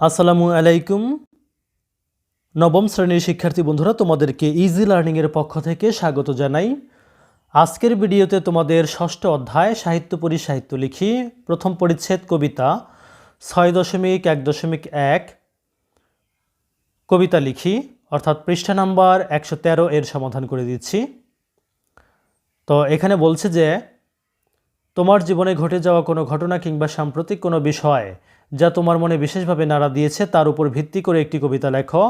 আসসালামু আলাইকুম। নবম শ্রেণির শিক্ষার্থী বন্ধুরা, তোমাদেরকে ইজি লার্নিংয়ের পক্ষ থেকে স্বাগত জানাই। আজকের ভিডিওতে তোমাদের ষষ্ঠ অধ্যায় সাহিত্য পরি সাহিত্য লিখি। প্রথম পরিচ্ছেদ কবিতা ছয় দশমিক এক দশমিক এক কবিতা লিখি, অর্থাৎ পৃষ্ঠা নাম্বার একশো তেরো এর সমাধান করে দিচ্ছি। তো এখানে বলছে যে তোমার জীবনে ঘটে যাওয়া কোনো ঘটনা কিংবা সাম্প্রতিক কোনো বিষয় যা তোমার মনে বিশেষভাবে নাড়া দিয়েছে, তার উপর ভিত্তি করে একটি কবিতা লেখো।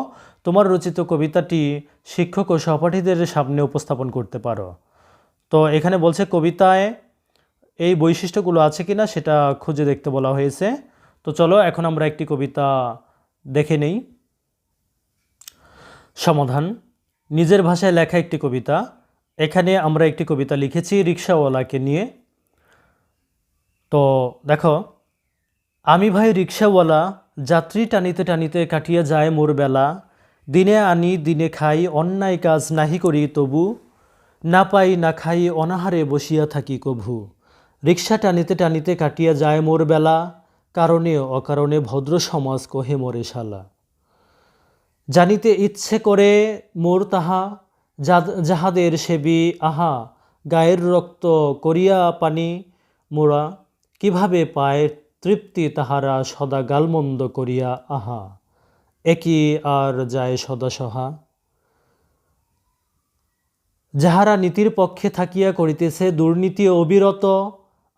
তোমার রচিত কবিতাটি শিক্ষক ও সহপাঠীদের সামনে উপস্থাপন করতে পারো। তো এখানে বলছে, কবিতায় এই বৈশিষ্ট্যগুলো আছে কিনা সেটা খুঁজে দেখতে বলা হয়েছে। তো চলো, এখন আমরা একটি কবিতা দেখে নেই। সমাধান, নিজের ভাষায় লেখা একটি কবিতা। এখানে আমরা একটি কবিতা লিখেছি রিক্সাওয়ালাকে নিয়ে। তো দেখো, আমি ভাই রিক্সাওয়ালা, যাত্রী টানিতে টানিতে কাটিয়া যায় মোর বেলা। দিনে আনি, দিনে খাই, অন্যায় কাজ নাহি করি তবু। না পাই, না খাই, অনাহারে বসিয়া থাকি কভু। রিক্সা টানিতে টানিতে কাটিয়া যায় মোর বেলা। কারণে অকারণে ভদ্র সমাজ কহে মোরে শালা। জানিতে ইচ্ছে করে মোর তাহা যাহাদের সেবি, আহা, গায়ের রক্ত করিয়া পানি মোরা। কীভাবে পায় তৃপ্তি তাহারা সদা গালমন্দ করিয়া আহা? একই আর যায় সদা সহা যাহারা নীতির পক্ষে থাকিয়া করিতেছে দুর্নীতি অবিরত,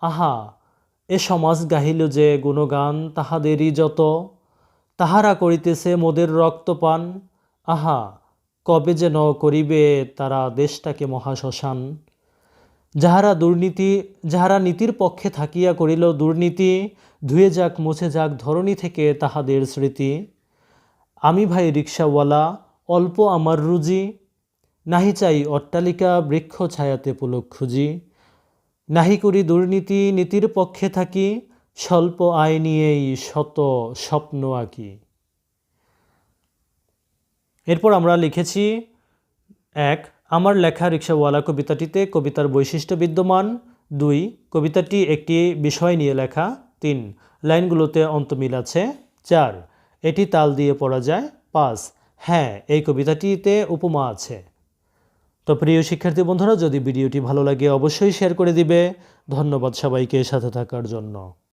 আহা, এ সমাজ গাহিল যে গুণগান তাহাদেরই যত। তাহারা করিতেছে মোদের রক্তপান, আহা, কবে যেন করিবে তারা দেশটাকে মহাশ্মশান। যাহারা দুর্নীতি, যাহারা নীতির পক্ষে থাকিয়া করিল দুর্নীতি, ধুয়ে যাক, মুছে যাক ধরণী থেকে তাহাদের স্মৃতি। আমি ভাই রিক্সাওয়ালা, অল্প আমার রুজি, নাহি চাই অট্টালিকা, বৃক্ষ ছায়াতে পুলক খুঁজি। নাহি করি দুর্নীতি, নীতির পক্ষে থাকি, স্বল্প আয় নিয়েই শত স্বপ্ন আঁকি। এরপর আমরা লিখেছি, এক আমার লেখা রিক্সাওয়ালা কবিতাটিতে কবিতার বৈশিষ্ট্য বিদ্যমান। দুই, কবিতাটি একটি বিষয় নিয়ে লেখা। তিন, লাইনগুলোতে অন্তমিল আছে। চার, এটি তাল দিয়ে পড়া যায়। পাঁচ হ্যাঁ এই কবিতাটিতে উপমা আছে। তো প্রিয় শিক্ষার্থী বন্ধুরা, যদি ভিডিওটি ভালো লাগে, অবশ্যই শেয়ার করে দিবে। ধন্যবাদ সবাইকে সাথে থাকার জন্য।